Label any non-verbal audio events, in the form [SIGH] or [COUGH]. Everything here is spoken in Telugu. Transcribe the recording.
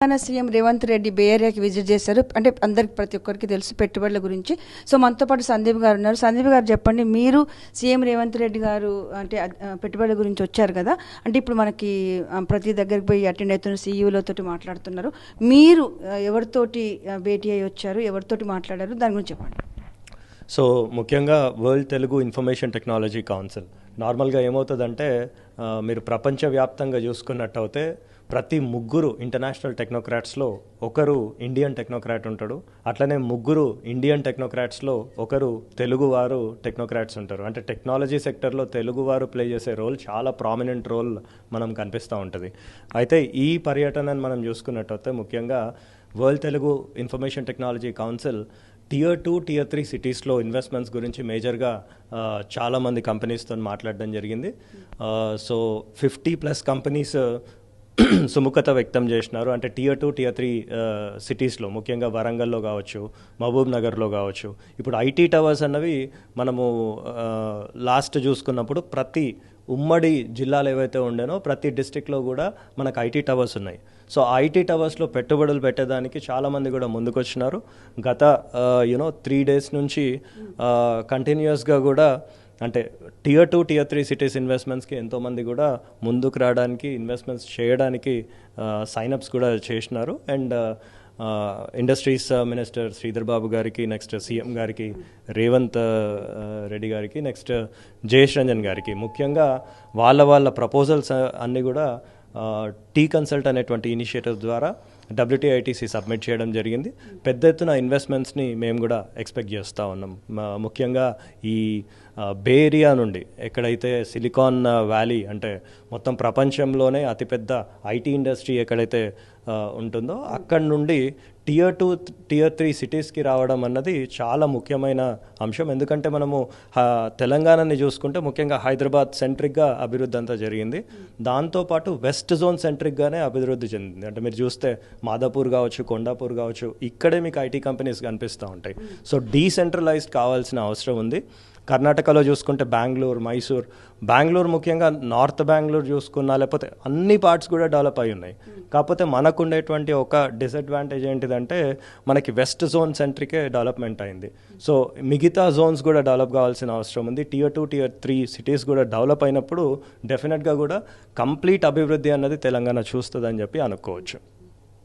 తెలంగాణ సీఎం రేవంత్ రెడ్డి బే ఏరియాకి విజిట్ చేశారు. అంటే అందరికి ప్రతి ఒక్కరికి తెలుసు పెట్టుబడుల గురించి. సో మనతో పాటు సందీప్ గారు ఉన్నారు. సందీప్ గారు చెప్పండి మీరు సీఎం రేవంత్ రెడ్డి గారు అంటే పెట్టుబడుల గురించి వచ్చారు కదా. అంటే ఇప్పుడు మనకి ప్రతి దగ్గరికి పోయి అటెండ్ అవుతున్న సీఈఓలతో మాట్లాడుతున్నారు. మీరు ఎవరితోటి భేటీ అయ్యి వచ్చారు ఎవరితోటి మాట్లాడారు? దాని గురించి చెప్పండి. సో ముఖ్యంగా world Telugu information technology council. నార్మల్గా ఏమవుతుందంటే మీరు ప్రపంచవ్యాప్తంగా చూసుకున్నట్టయితే ప్రతి ముగ్గురు ఇంటర్నేషనల్ టెక్నోక్రాట్స్లో ఒకరు ఇండియన్ టెక్నోక్రాట్ ఉంటాడు. అట్లనే ముగ్గురు ఇండియన్ టెక్నోక్రాట్స్లో ఒకరు తెలుగువారు టెక్నోక్రాట్స్ ఉంటారు. అంటే టెక్నాలజీ సెక్టర్లో తెలుగువారు ప్లే చేసే రోల్ చాలా ప్రామినెంట్ రోల్ మనం కనిపిస్తూ ఉంటుంది. అయితే ఈ పర్యటనను మనం చూసుకున్నట్టయితే ముఖ్యంగా world Telugu information technology council tier two tier three సిటీస్లో ఇన్వెస్ట్మెంట్స్ గురించి మేజర్గా చాలామంది కంపెనీస్తో మాట్లాడడం జరిగింది. సో ఫిఫ్టీ ప్లస్ కంపెనీస్ [CLEARS THROAT] సుముఖత వ్యక్తం చేసినారు. అంటే టియర్ టూ టియర్ త్రీ సిటీస్లో ముఖ్యంగా వరంగల్లో కావచ్చు మహబూబ్ నగర్లో కావచ్చు. ఇప్పుడు ఐటీ టవర్స్ అన్నవి మనము uh, లాస్ట్ చూసుకున్నప్పుడు ప్రతి ఉమ్మడి జిల్లాలు ఏవైతే ఉండేనో ప్రతి డిస్టిక్లో కూడా మనకు ఐటీ టవర్స్ ఉన్నాయి. సో ఐటీ టవర్స్లో పెట్టుబడులు పెట్టేదానికి చాలామంది కూడా ముందుకొచ్చినారు. గత యూనో త్రీ డేస్ నుంచి uh, కంటిన్యూస్గా కూడా అంటే tier two tier three cities ఇన్వెస్ట్మెంట్స్కి ఎంతోమంది కూడా ముందుకు రావడానికి ఇన్వెస్ట్మెంట్స్ చేయడానికి సైనప్స్ కూడా చేసినారు. And industries minister Sridhar Babu గారికి నెక్స్ట్ సీఎం గారికి రేవంత్ రెడ్డి గారికి నెక్స్ట్ జయేష్ రంజన్ గారికి ముఖ్యంగా వాళ్ళ వాళ్ళ ప్రపోజల్స్ అన్నీ కూడా టీ కన్సల్ట్ అనేటువంటి ఇనిషియేటివ్ ద్వారా డబ్ల్యూటీఐటీసీ సబ్మిట్ చేయడం జరిగింది. పెద్ద ఎత్తున ఇన్వెస్ట్మెంట్స్ని మేము కూడా ఎక్స్పెక్ట్ చేస్తూ ఉన్నాం. ముఖ్యంగా ఈ బే ఏరియా నుండి ఎక్కడైతే సిలికాన్ వ్యాలీ అంటే మొత్తం ప్రపంచంలోనే అతిపెద్ద ఐటీ ఇండస్ట్రీ ఎక్కడైతే ఉంటుందో అక్కడ నుండి టియర్ టూ టియర్ త్రీ సిటీస్కి రావడం అన్నది చాలా ముఖ్యమైన అంశం. ఎందుకంటే మనము తెలంగాణని చూసుకుంటే ముఖ్యంగా హైదరాబాద్ సెంట్రిక్గా అభివృద్ధి అంతా జరిగింది. దాంతోపాటు వెస్ట్ జోన్ సెంట్రిక్గానే అభివృద్ధి చెందింది. అంటే మీరు చూస్తే మాదాపూర్ కావచ్చు కొండాపూర్ కావచ్చు ఇక్కడే మీకు ఐటీ కంపెనీస్ కనిపిస్తూ ఉంటాయి. సో డీసెంట్రలైజ్డ్ కావాల్సిన అవసరం ఉంది. కర్ణాటకలో చూసుకుంటే బెంగళూరు మైసూర్ బెంగళూరు ముఖ్యంగా నార్త్ బెంగళూరు చూసుకున్నా లేకపోతే అన్ని పార్ట్స్ కూడా డెవలప్ అయి ఉన్నాయి. కాకపోతే మనకు ఉండేటువంటి ఒక డిసడ్వాంటేజ్ ఏంటిదంటే మనకి వెస్ట్ జోన్ సెంట్రికే డెవలప్మెంట్ అయింది. సో మిగతా జోన్స్ కూడా డెవలప్ కావాల్సిన అవసరం ఉంది. Tier two tier three cities కూడా డెవలప్ అయినప్పుడు డెఫినెట్గా కూడా కంప్లీట్ అభివృద్ధి అన్నది తెలంగాణ చూస్తుందని చెప్పి అనుకోవచ్చు.